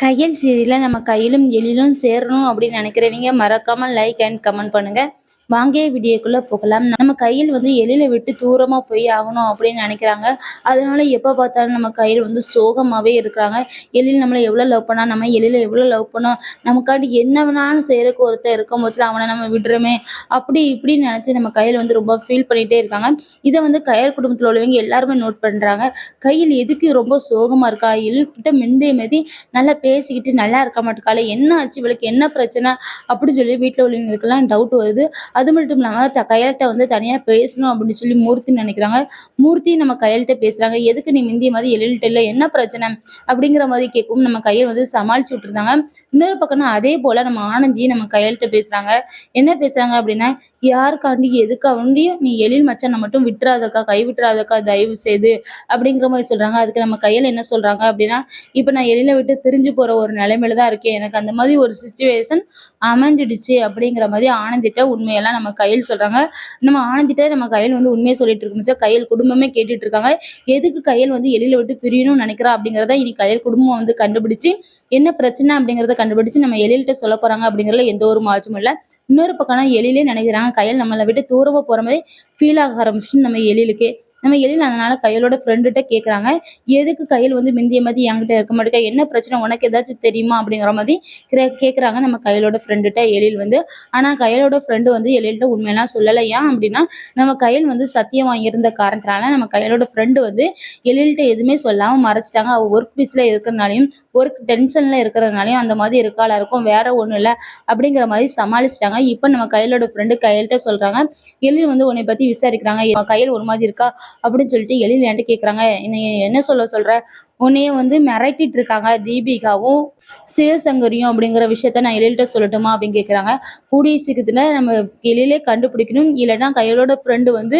கையல் சீரியல்ல நம்ம கையிலும் எழிலும் சேரணும் அப்படின்னு நினைக்கிறவங்க மறக்காமல் லைக் அண்ட் கமெண்ட் பண்ணுங்க. வாங்க வீடியோக்குள்ளே போகலாம். நம்ம கையில் வந்து எழில விட்டு தூரமா போய் ஆகணும் அப்படின்னு நினைக்கிறாங்க. அதனால எப்போ பார்த்தாலும் நம்ம கையில் வந்து சோகமாவே இருக்கிறாங்க. எழில் நம்மளை எவ்வளவு லவ் பண்ணா நம்ம எழில எவ்வளவு லவ் பண்ணோம் நமக்காண்டி என்ன வேணாலும் செய்கிறக்கு ஒருத்தர் இருக்கும் போச்சு அவனை நம்ம விடுறோமே. அப்படி இப்படின்னு நினச்சி நம்ம கையில் வந்து ரொம்ப ஃபீல் பண்ணிகிட்டே இருக்காங்க. இதை வந்து கையல் குடும்பத்தில் உள்ளவங்க எல்லாருமே நோட் பண்றாங்க. கையில் எதுக்கு ரொம்ப சோகமா இருக்கா? எழில்கிட்ட மெந்தே மெதி நல்லா பேசிக்கிட்டு நல்லா இருக்க மாட்டேக்கால என்ன ஆச்சு? இவளுக்கு என்ன பிரச்சனை? அப்படின்னு சொல்லி வீட்டில் உள்ளவங்களுக்கெல்லாம் டவுட் வருது. அது மட்டும் இல்லாமல் த கையல்கிட்ட வந்து தனியாக பேசணும் அப்படின்னு சொல்லி மூர்த்தி நினைக்கிறாங்க. மூர்த்தி நம்ம கையல்கிட்ட பேசுகிறாங்க எதுக்கு நீ முந்திய மாதிரி எழுதிட்டு இல்லை? என்ன பிரச்சனை? அப்படிங்கிற மாதிரி கேட்கும் நம்ம கையில் வந்து சமாளிச்சு விட்டுருந்தாங்க. இன்னொரு பக்கம்னா அதே போல் நம்ம ஆனந்தி நம்ம கையல்கிட்ட பேசுகிறாங்க என்ன பேசுகிறாங்க அப்படின்னா யாருக்காண்டி எதுக்காண்டியும் நீ எழில் மச்சானை மட்டும் விட்டுறாதக்கா கை விட்டுறாதக்கா தயவு செய்து அப்படிங்கிற மாதிரி சொல்கிறாங்க அதுக்கு நம்ம கையில் என்ன சொல்கிறாங்க அப்படின்னா இப்போ நான் எழில விட்டு பிரிஞ்சு போகிற ஒரு நிலைமையில தான் இருக்கேன். எனக்கு அந்த மாதிரி ஒரு சுச்சுவேஷன் அமைஞ்சிடுச்சு அப்படிங்கிற மாதிரி ஆனந்திட்ட உண்மையெல்லாம் நம்ம கையில் சொல்றாங்க. நம்ம ஆனந்திட்ட நம்ம கையில் வந்து உண்மையை சொல்லிட்டு இருக்கும் கையில் குடும்பமே கேட்டுட்டு இருக்காங்க. எதுக்கு கையில் வந்து எழில விட்டு பிரியணும்னு நினைக்கிறா அப்படிங்கிறத இனி கையில் குடும்பம் வந்து கண்டுபிடிச்சு என்ன பிரச்சனை அப்படிங்கிறத கண்டுபிடிச்சு நம்ம எழில்கிட்ட சொல்ல போறாங்க அப்படிங்கிறதுல எந்த ஒரு மாற்றமும் இல்லை. இன்னொரு பக்கம்னா எழிலே நினைக்கிறாங்க. கையில் நம்மளை விட்டு தூரமா போற மாதிரி ஃபீல் ஆக ஆரம்பிச்சுட்டு நம்ம எழிலுக்கே நம்ம எழில் அதனால கையலோட ஃப்ரெண்டுகிட்ட கேட்குறாங்க எதுக்கு கையில் வந்து மிந்திய மாதிரி என்கிட்ட இருக்க மாட்டேங்க என்ன பிரச்சனை? உனக்கு ஏதாச்சும் தெரியுமா? அப்படிங்கிற மாதிரி கே கேட்குறாங்க நம்ம கையலோட ஃப்ரெண்டுகிட்ட எழில் வந்து. ஆனால் கையலோட ஃப்ரெண்டு வந்து எழில்கிட்ட உண்மையெல்லாம் சொல்லலை. ஏன் அப்படின்னா நம்ம கையில் வந்து சத்தியம் வாங்கியிருந்த காரணத்தினால நம்ம கையலோட ஃப்ரெண்டு வந்து எழில்கிட்ட எதுவுமே சொல்லாமல் மறைச்சிட்டாங்க. அவள் ஒர்க் பீஸில் இருக்கிறனாலையும் ஒர்க் டென்ஷனில் இருக்கிறதுனாலையும் அந்த மாதிரி இருக்காளா இருக்கும். வேற ஒன்றும் இல்லை அப்படிங்கிற மாதிரி சமாளிச்சிட்டாங்க. இப்போ நம்ம கையலோட ஃப்ரெண்டு கையல்கிட்ட சொல்கிறாங்க எழில் வந்து உன்னை பற்றி விசாரிக்கிறாங்க. கையில் ஒரு மாதிரி இருக்கா? அப்படின்னு சொல்லிட்டு எழில் என்கிட்ட கேட்குறாங்க என்னை என்ன சொல்ல சொல்கிற உன்னையே வந்து மிரட்டிட்டு இருக்காங்க தீபிகாவும் சிவசங்கரியும் அப்படிங்கிற விஷயத்த நான் எழில்கிட்ட சொல்லட்டுமா அப்படின்னு கேட்குறாங்க கூடிய சீக்கிரத்தில் நம்ம எழிலே கண்டுபிடிக்கணும். இல்லைன்னா கையலோட ஃப்ரெண்டு வந்து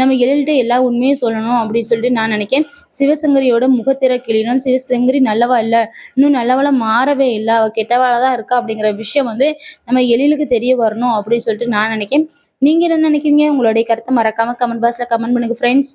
நம்ம எழில்கிட்ட எல்லா உண்மையும் சொல்லணும் அப்படின்னு சொல்லிட்டு நான் நினைக்கேன். சிவசங்கரியோட முகத்திற கிளினும் சிவசங்கரி நல்லவா இல்லை. இன்னும் நல்லவளா மாறவே இல்லை. அவள் கெட்டவாளாக தான் இருக்கா அப்படிங்கிற விஷயம் வந்து நம்ம எழிலுக்கு தெரிய வரணும் அப்படின்னு சொல்லிட்டு நான் நினைக்கிறேன் நீங்கள் என்ன நினைக்கிறீங்க? உங்களுடைய கருத்தை மறக்காமல் கமெண்ட் பாக்ஸில் கமெண்ட் பண்ணுங்கள் ஃப்ரெண்ட்ஸ்